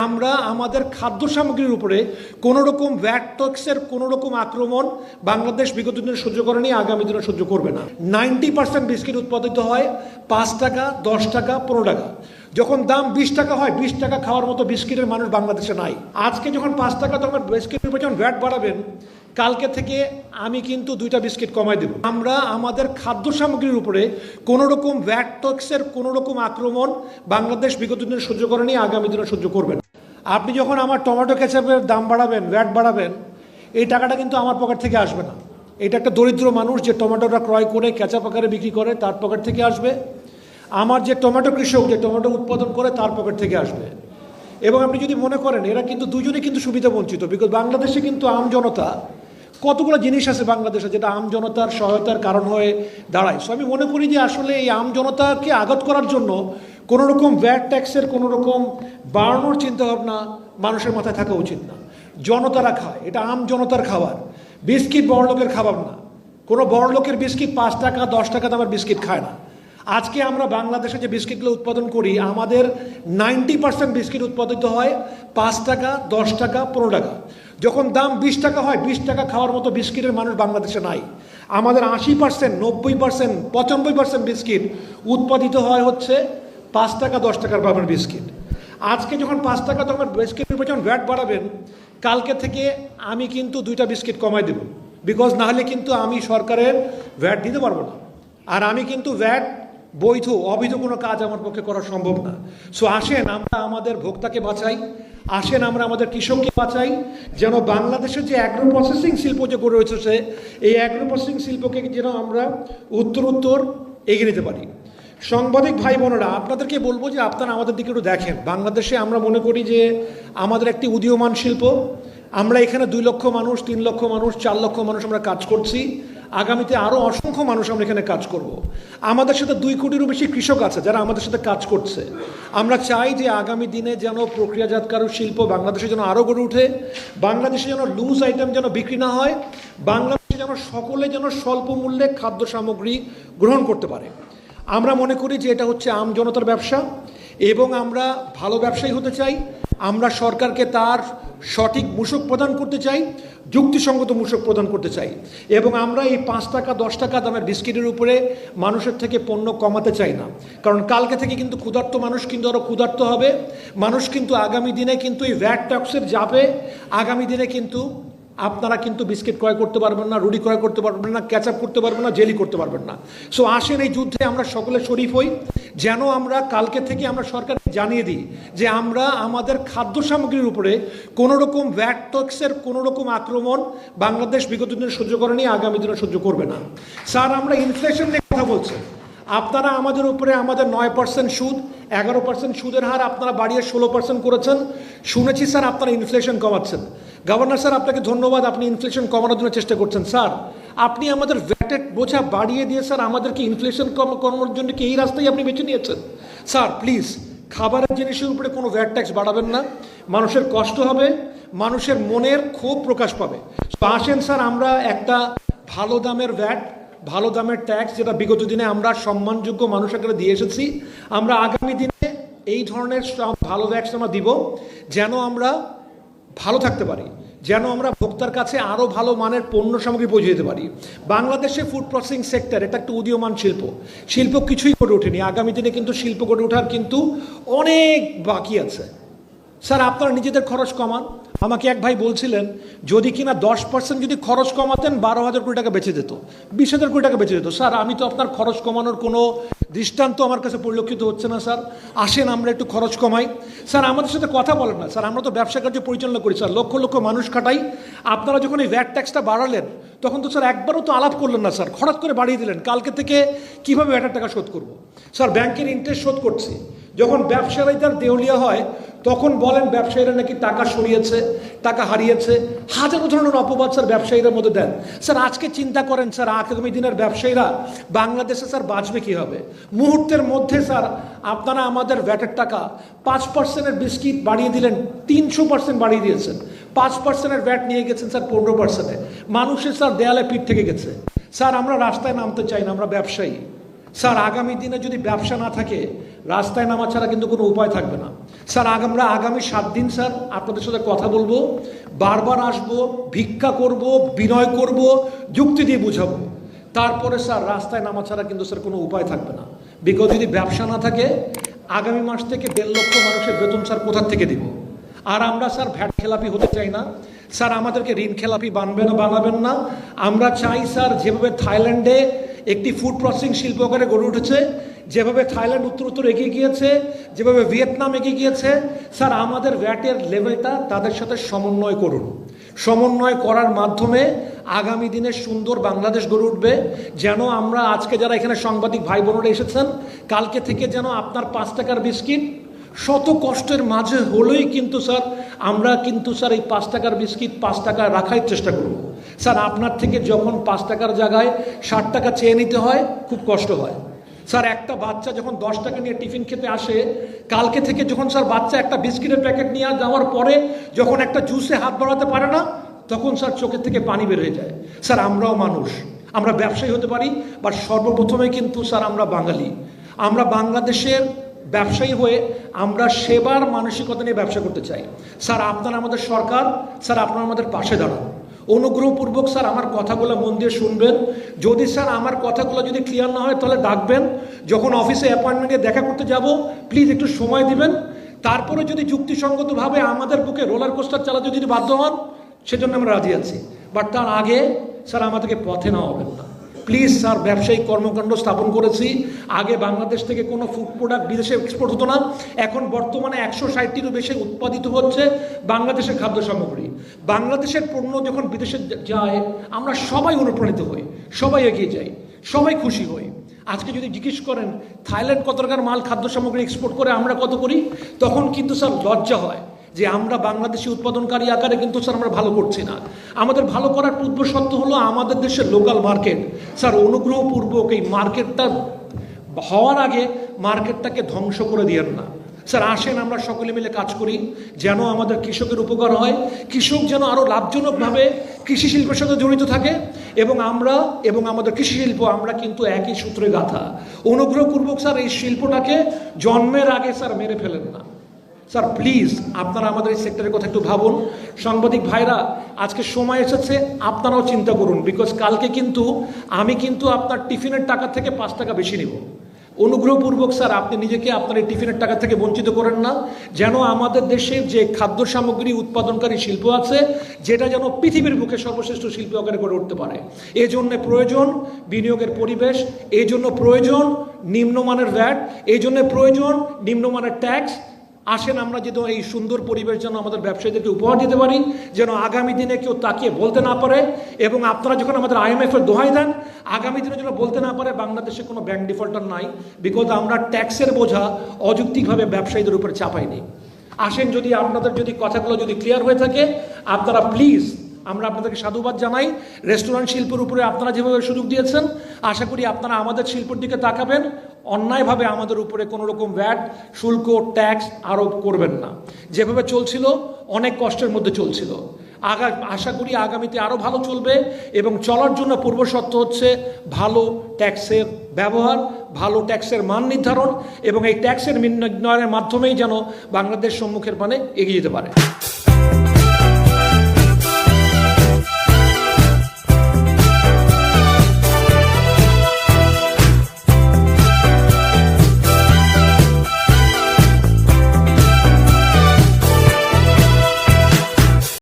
আমরা আমাদের খাদ্য সামগ্রীর উপরে কোনো রকম ভ্যাট ট্যাক্সের কোনো রকম আক্রমণ বাংলাদেশ বিগত দিনে সহ্য করেনি, আগামী দিনে সহ্য করবে না। নাইনটি পার্সেন্ট বিস্কিট উৎপাদিত হয় পাঁচ টাকা, দশ টাকা, পনেরো টাকা। যখন দাম বিশ টাকা হয়, বিশ টাকা খাওয়ার মতো বিস্কিটের মানুষ বাংলাদেশে নাই। আজকে যখন পাঁচ টাকা তখন বিস্কিটের উপর যখন ভ্যাট বাড়াবেন, কালকে থেকে আমি কিন্তু দুইটা বিস্কিট কমাই দেব। আমরা আমাদের খাদ্য সামগ্রীর উপরে কোনো রকম ভ্যাট ট্যাক্সের কোনো রকম আক্রমণ বাংলাদেশ বিগত দিনে সহ্য করেনি, আগামী দিনে সহ্য করবে না। আপনি যখন আমার টমেটো কেচাপের দাম বাড়াবেন ভ্যাট বাড়াবেন, এই টাকাটা কিন্তু আমার পকেট থেকে আসবে না। এটা একটা দরিদ্র মানুষ যে টমেটোটা ক্রয় করে কেঁচা পাকারে বিক্রি করে, তার পকেট থেকে আসবে। আমার যে টমেটো কৃষক যে টমেটো উৎপাদন করে, তার পকেট থেকে আসবে। এবং আপনি যদি মনে করেন, এরা কিন্তু দুজনে কিন্তু সুবিধা বঞ্চিত বিকজ বাংলাদেশে কিন্তু আম জনতা কতগুলো জিনিস আছে বাংলাদেশে যেটা আম জনতার সহায়তার কারণ হয়ে দাঁড়ায়? সো আমি মনে করি যে আসলে এই আম জনতাকে আঘাত করার জন্য কোনো রকম ভ্যাট ট্যাক্সের কোনো রকম বাড়ানোর চিন্তাভাবনা মানুষের মাথায় থাকা উচিত না। জনতারা খায়। এটা আম জনতার খাবার। বিস্কিট বড় লোকের খাবার না। কোনো বড় লোকের বিস্কিট পাঁচ টাকা, দশ টাকা দামের বিস্কিট খায় না। আজকে আমরা বাংলাদেশে যে বিস্কিটগুলো উৎপাদন করি, আমাদের নাইনটি পার্সেন্ট বিস্কিট উৎপাদিত হয় পাঁচ টাকা, দশ টাকা, পনেরো টাকা। যখন দাম বিশ টাকা হয়, বিশ টাকা খাওয়ার মতো বিস্কিটের মানুষ বাংলাদেশে নাই। আমাদের আশি পার্সেন্ট নব্বই পার্সেন্ট পঁচানব্বই পার্সেন্ট বিস্কিট উৎপাদিত হয় হচ্ছে পাঁচ টাকা, দশ টাকার দামের বিস্কিট। আজকে যখন পাঁচ টাকা তখন বিস্কিটের উপর যখন ভ্যাট বাড়াবেন, কালকে থেকে আমি কিন্তু দুইটা বিস্কিট কমাই দেব। বিকজ নাহলে কিন্তু আমি সরকারের ভ্যাট দিতে পারব না। আর আমি কিন্তু ভ্যাট বৈধ, অবৈধ কোনো কাজ আমার পক্ষে করা সম্ভব না। সো আসেন আমরা আমাদের ভোক্তাকে বাঁচাই, আসেন আমরা আমাদের কৃষককে বাঁচাই, যেন বাংলাদেশের যে অ্যাগ্রো প্রসেসিং শিল্প যে গড়ে উঠেছে এই অ্যাগ্রো প্রসেসিং শিল্পকে যেন আমরা উত্তর উত্তর এগিয়ে নিতে পারি। সাংবাদিক ভাই বোনেরা, আপনাদেরকে বলব যে আপনারা আমাদের দিকে একটু দেখেন। বাংলাদেশে আমরা মনে করি যে আমাদের একটি উদীয়মান শিল্প, আমরা এখানে দুই লক্ষ মানুষ, তিন লক্ষ মানুষ, চার লক্ষ মানুষ আমরা কাজ করছি। আগামীতে আরও অসংখ্য মানুষ আমরা এখানে কাজ করব। আমাদের সাথে দুই কোটিরও বেশি কৃষক আছে যারা আমাদের সাথে কাজ করছে। আমরা চাই যে আগামী দিনে যেন প্রক্রিয়াজাতকারী শিল্প বাংলাদেশে যেন আরও গড়ে ওঠে বাংলাদেশে যেন লুজ আইটেম যেন বিক্রি না হয়, বাংলাদেশে যেন সকলে যেন স্বল্প মূল্যে খাদ্য সামগ্রী গ্রহণ করতে পারে। আমরা মনে করি যে এটা হচ্ছে আম জনতার ব্যবসা এবং আমরা ভালো ব্যবসায়ী হতে চাই। আমরা সরকারকে তার সঠিক মূসক প্রদান করতে চাই, যুক্তিসঙ্গত মূসক প্রদান করতে চাই। এবং আমরা এই পাঁচ টাকা, দশ টাকা দামের বিস্কিটের উপরে মানুষের থেকে পণ্য কমাতে চাই না। কারণ কালকে থেকে কিন্তু ক্ষুধার্ত মানুষ কিন্তু আরও ক্ষুধার্ত হবে। মানুষ কিন্তু আগামী দিনে কিন্তু এই ভ্যাট ট্যাক্সের যাবে আগামী দিনে কিন্তু আপনারা কিন্তু বিস্কিট ক্রয় করতে পারবেন না, রুটি ক্রয় করতে পারবেন না ক্যাচআপ করতে পারবেন না জেলি করতে পারবেন না। সো আসেন এই যুদ্ধে আমরা সকলে শরিক হই। যেন আমরা কালকে থেকে আমরা সরকারকে জানিয়ে দিই যে আমরা আমাদের খাদ্য সামগ্রীর উপরে কোনো রকম ভ্যাট ট্যাক্সের কোনো রকম আক্রমণ বাংলাদেশ বিগত দিনে সহ্য করেনি, আগামী দিনে সহ্য করবে না। স্যার, আমরা ইনফ্লেশন নিয়ে কথা বলছি। আপনারা আমাদের উপরে আমাদের নয় পার্সেন্ট সুদ, এগারো পার্সেন্ট সুদের হার আপনারা বাড়িয়ে ষোলো পার্সেন্ট করেছেন। শুনেছি স্যার, আপনারা ইনফ্লেশন কমাচ্ছেন। গভর্নর স্যার, আপনাকে ধন্যবাদ, আপনি ইনফ্লেশন কমানোর জন্য চেষ্টা করছেন। স্যার, আপনি আমাদের ভ্যাটের বোঝা বাড়িয়ে দিয়ে স্যার আমাদেরকে ইনফ্লেশন কম কমানোর জন্য কি এই রাস্তায় আপনি বেছে নিয়েছেন? স্যার প্লিজ খাবারের জিনিসের উপরে কোনো ভ্যাট ট্যাক্স বাড়াবেন না। মানুষের কষ্ট হবে, মানুষের মনের ক্ষোভ প্রকাশ পাবে। তো আসেন স্যার, আমরা একটা ভালো দামের ভ্যাট ভালো দামের ট্যাক্স যেটা বিগত দিনে আমরা সম্মানযোগ্য মানুষ আকারে দিয়ে এসেছি, আমরা আগামী দিনে এই ধরনের ভালো ট্যাক্স আমরা দিব যেন আমরা ভালো থাকতে পারি, যেন আমরা ভোক্তার কাছে আরও ভালো মানের পণ্য সামগ্রী পৌঁছে দিতে পারি। বাংলাদেশে ফুড প্রসেসিং সেক্টর এটা একটা উদীয়মান শিল্প। শিল্প কিছুই গড়ে ওঠেনি। আগামী দিনে কিন্তু শিল্প গড়ে ওঠার কিন্তু অনেক বাকি আছে। স্যার, আপনারা নিজেদের খরচ কমান। আমাকে এক ভাই বলছিলেন, যদি কিনা দশ পার্সেন্ট যদি খরচ কমাতেন, বারো হাজার কোটি টাকা বেঁচে যেত। বিশ হাজার কোটি টাকা বেঁচে যেত। স্যার, আমি তো আপনার খরচ কমানোর কোনো দৃষ্টান্ত আমার কাছে পরিলক্ষিত হচ্ছে না, স্যার। আসেন, আমরা একটু খরচ কমাই। স্যার, আমাদের সাথে কথা বলেন না। স্যার, আমরা তো ব্যবসা কার্য পরিচালনা করি, স্যার। লক্ষ লক্ষ মানুষ খাটাই। আপনারা যখন এই ভ্যাট ট্যাক্সটা বাড়ালেন, তখন তো, স্যার, একবারও তো আলাপ করলেন না, স্যার। হঠাৎ করে বাড়িয়ে দিলেন। কালকে থেকে কীভাবে ভ্যাটের টাকা শোধ করব? স্যার, ব্যাংকের ইন্টারেস্ট শোধ করছি। যখন ব্যবসায়ীদের দেউলিয়া হয়, তখন বলেন ব্যবসায়ীরা নাকি টাকা সরিয়েছে, টাকা হারিয়েছে। হাজারো ধরনের অপবাদ স্যার ব্যবসায়ীদের মধ্যে দেন। স্যার, আজকে চিন্তা করেন, স্যার, আগামী দিনের ব্যবসায়ীরা বাংলাদেশে, স্যার, বাঁচবে কী হবে মুহূর্তের মধ্যে, স্যার, আপনারা আমাদের ভ্যাটের টাকা পাঁচ পার্সেন্টের বিস্কিট বাড়িয়ে দিলেন, তিনশো পার্সেন্ট বাড়িয়ে দিয়েছেন। পাঁচ পার্সেন্টের ভ্যাট নিয়ে গেছেন, স্যার, পনেরো পার্সেন্টে। মানুষের, স্যার, দেয়ালে পিঠ থেকে গেছে। স্যার, আমরা রাস্তায় নামতে চাই না, আমরা ব্যবসায়ী। স্যার, আগামী দিনে যদি ব্যবসা না থাকে, রাস্তায় নামা ছাড়া কিন্তু কোনো উপায় থাকবে না। স্যার, আমরা আগামী সাত দিন, স্যার, আপনাদের সাথে কথা বলব, বারবার আসব, ভিক্ষা করব, বিনয় করব, যুক্তি দিয়ে বুঝাবো। তারপরে, স্যার, রাস্তায় নামা ছাড়া কিন্তু, স্যার, কোনো উপায় থাকবে না। বিকজ যদি ব্যবসা না থাকে, আগামী মাস থেকে দেড় লক্ষ মানুষের বেতন, স্যার কোথার থেকে দিব? আর আমরা, স্যার, ভ্যাট খেলাপি হতে চাই না। স্যার, আমাদেরকে ঋণ খেলাপি বানবে না, বানাবেন না। আমরা চাই, স্যার, যেভাবে থাইল্যান্ডে একটি ফুড প্রসেসিং শিল্প আকারে গড়ে উঠেছে। যেভাবে থাইল্যান্ড উত্তর উত্তর এগিয়ে গিয়েছে, যেভাবে ভিয়েতনাম এগিয়ে গিয়েছে, স্যার, আমাদের ভ্যাটের লেভেলটা তাদের সাথে সমন্বয় করুন। সমন্বয় করার মাধ্যমে আগামী দিনে সুন্দর বাংলাদেশ গড়ে উঠবে। যেন আমরা আজকে যারা এখানে সাংবাদিক ভাই বোনেরা এসেছেন, কালকে থেকে যেন আপনার পাঁচ টাকার বিস্কিট শত কষ্টের মাঝে হলেই কিন্তু, স্যার, আমরা কিন্তু, স্যার, এই পাঁচ টাকার বিস্কিট পাঁচ টাকা রাখার চেষ্টা করব। স্যার, আপনার থেকে যখন পাঁচ টাকার জায়গায় ষাট টাকা চেয়ে নিতে হয়, খুব কষ্ট হয়। স্যার, একটা বাচ্চা যখন দশ টাকা নিয়ে টিফিন খেতে আসে, কালকে থেকে যখন স্যার বাচ্চা একটা বিস্কিটের প্যাকেট নিয়ে যাওয়ার পরে যখন একটা জুসে হাত বাড়াতে পারে না, তখন স্যার চোখের থেকে পানি বের হয়ে যায়। স্যার, আমরাও মানুষ। আমরা ব্যবসায়ী হতে পারি, বাট সর্বপ্রথমে কিন্তু স্যার আমরা বাঙালি। আমরা বাংলাদেশের ব্যবসায়ী হয়ে আমরা সেবার মানসিকতা নিয়ে ব্যবসা করতে চাই। স্যার, আপনারা আমাদের সরকার, স্যার, আপনারা আমাদের পাশে দাঁড়ান। অনুগ্রহপূর্বক স্যার আমার কথাগুলো মন দিয়ে শুনবেন। যদি স্যার আমার কথাগুলো যদি ক্লিয়ার না হয়, তাহলে ডাকবেন। যখন অফিসে অ্যাপয়েন্টমেন্টে দেখা করতে যাব প্লিজ একটু সময় দিবেন। তারপরে যদি যুক্তিসঙ্গতভাবে আমাদের বুকে রোলার কোস্টার চালাতে যদি বাধ্য হন, সেজন্য আমরা রাজি আছি। বাট তার আগে স্যার আমাদেরকে পথে নেওয়া হবেন না। প্লিজ স্যার, ব্যবসায়িক কর্মকাণ্ড স্থাপন করেছি। আগে বাংলাদেশ থেকে কোনো ফুড প্রোডাক্ট বিদেশে এক্সপোর্ট হতো না। এখন বর্তমানে একশো ষাটটিরও বেশি উৎপাদিত হচ্ছে বাংলাদেশের খাদ্য সামগ্রী। বাংলাদেশের পণ্য যখন বিদেশে যায়, আমরা সবাই অনুপ্রাণিত হই, সবাই এগিয়ে যাই, সবাই খুশি হই। আজকে যদি জিজ্ঞেস করেন, থাইল্যান্ড কত টাকার মাল খাদ্য সামগ্রী এক্সপোর্ট করে আমরা কত করি? তখন কিন্তু স্যার লজ্জা হয়। যে আমরা বাংলাদেশি উৎপাদনকারী আকারে কিন্তু স্যার আমরা ভালো করছি না। আমাদের ভালো করার পূর্ব শর্ত হলো আমাদের দেশের লোকাল মার্কেট স্যার, অনুগ্রহপূর্বক এই মার্কেটটা হওয়ার আগে মার্কেটটাকে ধ্বংস করে দিয়েন না। স্যার, আসেন, আমরা সকলে মিলে কাজ করি, যেন আমাদের কৃষকের উপকার হয়। কৃষক যেন আরও লাভজনকভাবে কৃষি শিল্পের সাথে জড়িত থাকে এবং আমরা এবং আমাদের কৃষি শিল্প, আমরা কিন্তু একই সূত্রে গাথা। অনুগ্রহপূর্বক স্যার, এই শিল্পটাকে জন্মের আগে স্যার মেরে ফেলেন না। স্যার প্লিজ আপনারা আমাদের এই সেক্টরের কথা একটু ভাবুন। সাংবাদিক ভাইরা, আজকে সময় এসেছে, আপনারাও চিন্তা করুন বিকজ কালকে কিন্তু আমি কিন্তু আপনার টিফিনের টাকা থেকে পাঁচ টাকা বেশি নেব। অনুগ্রহপূর্বক স্যার, আপনি নিজেকে আপনার এই টিফিনের টাকা থেকে বঞ্চিত করেন না, যেন আমাদের দেশে যে খাদ্য সামগ্রী উৎপাদনকারী শিল্প আছে, যেটা যেন পৃথিবীর বুকে সর্বশ্রেষ্ঠ শিল্প আকারে করে উঠতে পারে। এই জন্য প্রয়োজন বিনিয়োগের পরিবেশ এই জন্য প্রয়োজন নিম্নমানের ভ্যাট এই জন্য প্রয়োজন নিম্নমানের ট্যাক্স আসেন, আমরা যেন এই সুন্দর পরিবেশ যেন আমাদের ব্যবসায়ীদেরকে উপহার দিতে পারি, যেন আগামী দিনে কেউ তাকিয়ে বলতে না পারে এবং আপনারা যখন আমাদের আইএমএফ এর দোহাই দেন, আগামী দিনে যেন বলতে না পারে বাংলাদেশে কোনো ব্যাংক ডিফল্টার নাই বিকজ আমরা ট্যাক্সের বোঝা অযৌক্তিকভাবে ব্যবসায়ীদের উপরে চাপাইনি আসেন, যদি আপনাদের যদি কথাগুলো যদি ক্লিয়ার হয়ে থাকে, আপনারা প্লিজ আমরা আপনাদেরকে সাধুবাদ জানাই। রেস্টুরেন্ট শিল্পের উপরে আপনারা যেভাবে সুযোগ দিয়েছেন, আশা করি আপনারা আমাদের শিল্পের দিকে তাকাবেন। অন্যায়ভাবে আমাদের উপরে কোনো রকম ভ্যাট শুল্ক ট্যাক্স আরোপ করবেন না। যেভাবে চলছিল, অনেক কষ্টের মধ্যে চলছিল। আগা, আশা করি আগামীতে আরও ভালো চলবে এবং চলার জন্য পূর্ব শর্ত হচ্ছে ভালো ট্যাক্সের ব্যবহার, ভালো ট্যাক্সের মান নির্ধারণ এবং এই ট্যাক্সের নির্ণয়ের মাধ্যমেই যেন বাংলাদেশ সম্মুখের মানে এগিয়ে যেতে পারে।